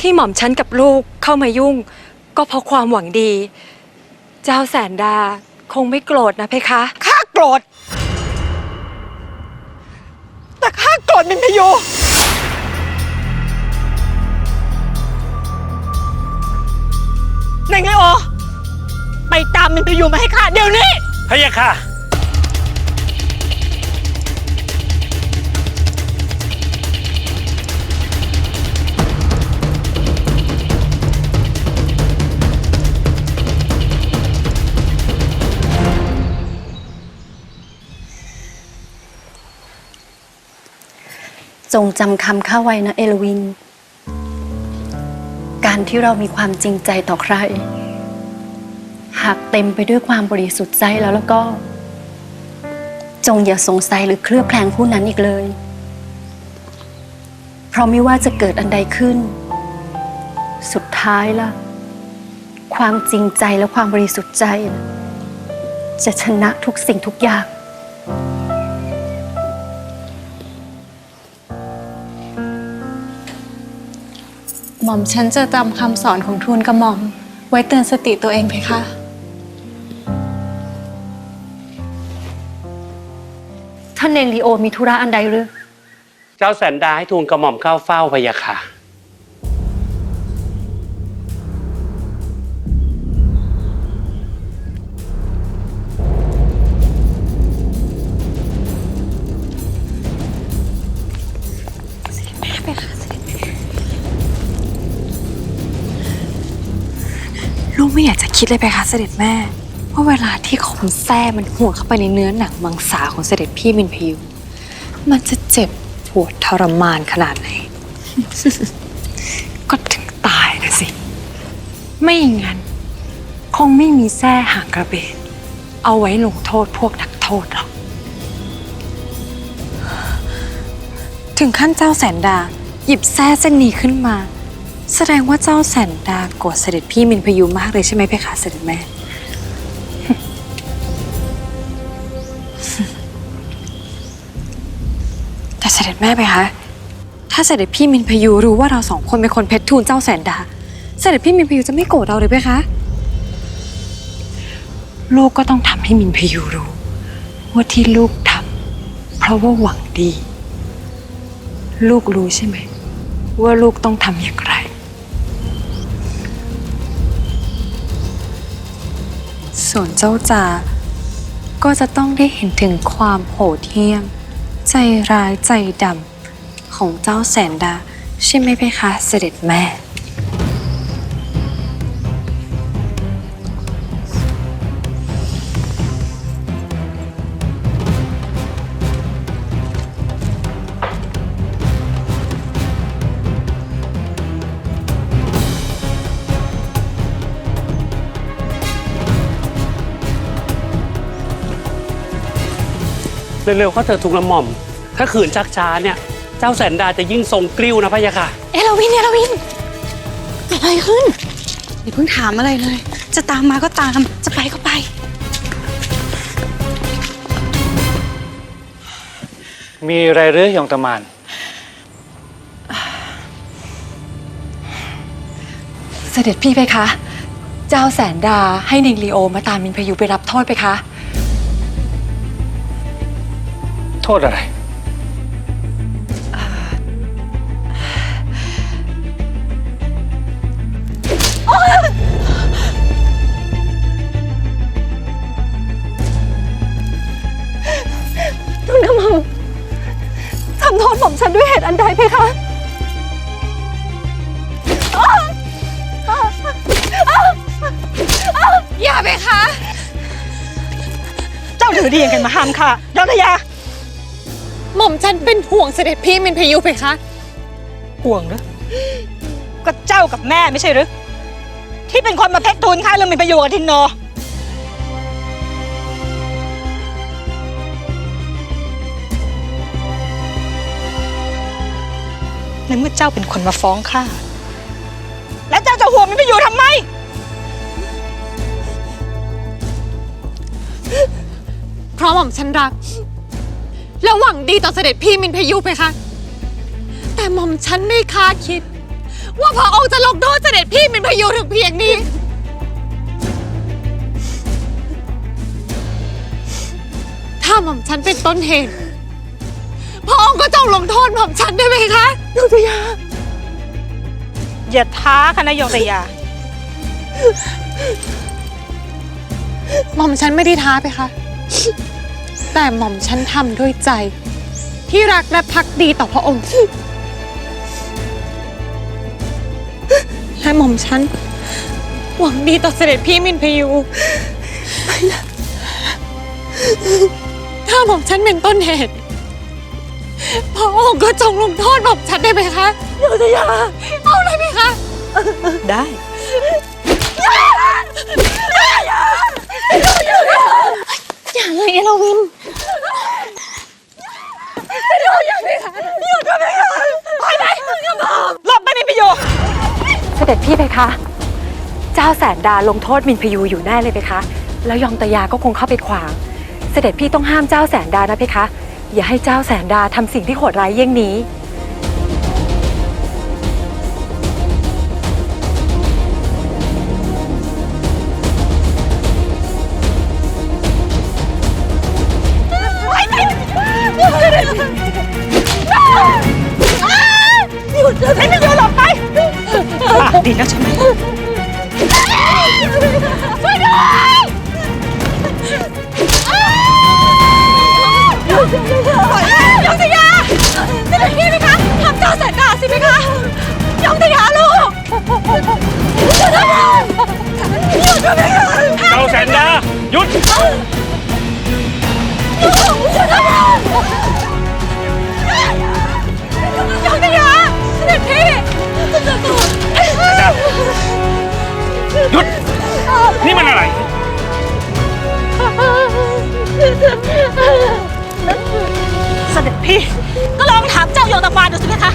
ที่หม่อมฉันกับลูกเข้ามายุ่ง ก็เพราะความหวังดี เจ้าแสนดาคงไม่โกรธนะเพคะ ข้าโกรธ แต่ข้าโกรธมินพยูนายไงโอไปตามมินพยูมาให้ข้าเดี๋ยวนี้พะยะค่ะ จงจำคำข้าไว้นะเอลวิน การที่เรามีความจริงใจต่อใคร หากเต็มไปด้วยความบริสุทธิ์ใจแล้วแล้วก็ จงอย่าสงสัยหรือเคลือบแคลงผู้นั้นอีกเลย เพราะไม่ว่าจะเกิดอันใดขึ้น สุดท้ายล่ะ ความจริงใจและความบริสุทธิ์ใจ จะชนะทุกสิ่งทุกอย่าง หม่อมฉันจะจำคำสอนของทูลกระหม่อม ไว้เตือนสติตัวเองเพคะ ท่านเนงลีโอมีธุระอันใดหรือ เจ้าแสนดาให้ทูลกระหม่อมเข้าเฝ้าพะยะค่ะ ลูกไม่อยากจะคิดเลยไปคะเสด็จแม่ว่าเวลาที่คมแท้มันหัวเข้าไปในเนื้อหนังมังสาของเสด็จพี่มินพยุมันจะเจ็บปวดทรมานขนาดไหน ก็ถึงตายนะสิ ไม่งั้น คงไม่มีแส้หางกระเบนเอาไว้ลงโทษพวกนักโทษหรอก ถึงขั้นเจ้าแสนดา หยิบแส้เส้นนี้ขึ้นมา แสดงว่าเจ้าแสนดาโกรธเสด็จพี่มินพยูมากเลยใช่ไหมเพคะเสด็จแม่ แต่เสด็จแม่ไปคะถ้าเสด็จพี่มินพยูรู้ว่าเราสองคนเป็นคนเพชรทูลเจ้าแสนดา เสด็จพี่มินพยูจะไม่โกรธเราเลยไหมคะ ลูกก็ต้องทำให้มินพยูรู้ว่าที่ลูกทำเพราะว่าหวังดี ลูกรู้ใช่ไหม ว่าลูกต้องทำอย่างไร ส่วนเจ้าจา ก็จะต้องได้เห็นถึงความโหดเหี้ยม ใจร้ายใจดำของเจ้าแสนดา ใช่ไหมเพคะเสด็จแม่ เร็วๆเขาเถอะทูลกระหม่อม ถ้าขืนชักช้าเนี่ย เจ้าแสนดาจะยิ่งทรงกลิ้วนะพะยะค่ะ เอลวินเอลวินเกิดอะไรขึ้นอย่าเพิ่งถามอะไรเลย จะตามมาก็ตามจะไปก็ไป มีอะไรหรือยองตะมาน เสด็จพี่ไปคะ เจ้าแสนดาให้นิงลีโอมาตามมินพยูไปรับโทษไปคะ ทษอะไรทูลกระหม่อมทำโทษหม่อมฉันด้วยเหตุอันใดเพคะอย่าไปคะ เจ้าถือดียังกันมาห้ามข้ายอดทยา หม่อมฉันเป็นห่วงเสด็จพี่มินพยุเพคะ ห่วงหรือก็เจ้ากับแม่ไม่ใช่หรือ ที่เป็นคนมาเพชรทูลข้าเรื่องมินพยูกับทินโน ในเมื่อเจ้าเป็นคนมาฟ้องข้า แล้วเจ้าจะห่วงมินพยูทำไม เพราะหม่อมฉันรัก และหวังดีต่อเสด็จพี่มินพยุเพคะ แต่หม่อมฉันไม่คาดคิด ว่าพระองค์จะลงโทษเสด็จพี่เป็นพยูถึงเพียงนี้ ถ้าหม่อมฉันเป็นต้นเหตุพระองค์ก็จงลงโทษหม่อมฉันได้ไหมคะยุทธยา อย่าท้าคณะโยงตยา หม่อมฉันไม่ได้ท้าไปคะ แต่หม่อมฉันทำด้วยใจ ที่รักและพักดีต่อพระองค์ และหม่อมฉัน หวังดีต่อเสด็จพี่มินพยู ถ้าหม่อมฉันเป็นต้นเหตุพระองค์ก็จงลงโทษหม่อมฉันได้ไหมคะโยธยา เอาเลยไหมคะ ได้อย่าเลยเอลวิน หลบไปมินพยูเสด็จพี่เพคะ เจ้าแสนดาลงโทษมินพยูอยู่แน่เลยเพคะ แล้วยองตยาก็คงเข้าไปขวาง เสด็จพี่ต้องห้ามเจ้าแสนดานะเพคะ อย่าให้เจ้าแสนดาทำสิ่งที่โหดร้ายเยี่ยงนี้ ยงตยาเสด็จพี่ไหมคะทำเจ้าแสนดาสิไหมคะยงตยาลูกหยุดเจ้าแสนดาหยุดยงตยาเสด็จพี่หยุด นี่มันอะไร ถามเจ้ายองตะมานดูสิเพคะ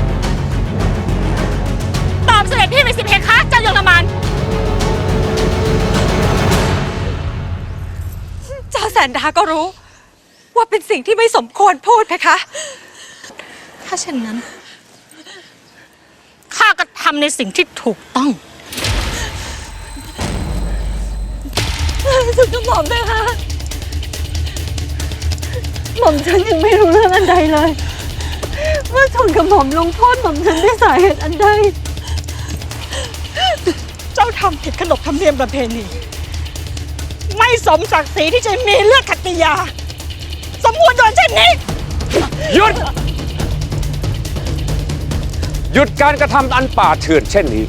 ตอบเสด็จพี่ไปสิเพคะเจ้ายองตะมานเจ้าแสนดาก็รู้ ว่าเป็นสิ่งที่ไม่สมควรพูดเพคะ ถ้าเช่นนั้นข้าก็ทำในสิ่งที่ถูกต้องถึงกระหม่อมเลยค่ะหม่อมฉันยังไม่รู้เรื่องอันใดเลย ว่าทนกระหม่อมลงโทษหม่อมฉันด้วยสาเหตุอันใด เจ้าทำผิดขนบธรรมเนียมประเพณี ไม่สมศักดิ์ศรีที่จะมีเลือดขัตติยา สมควรโดนเช่นนี้ หยุด หยุดการกระทำอันป่าเถื่อนเช่นนี้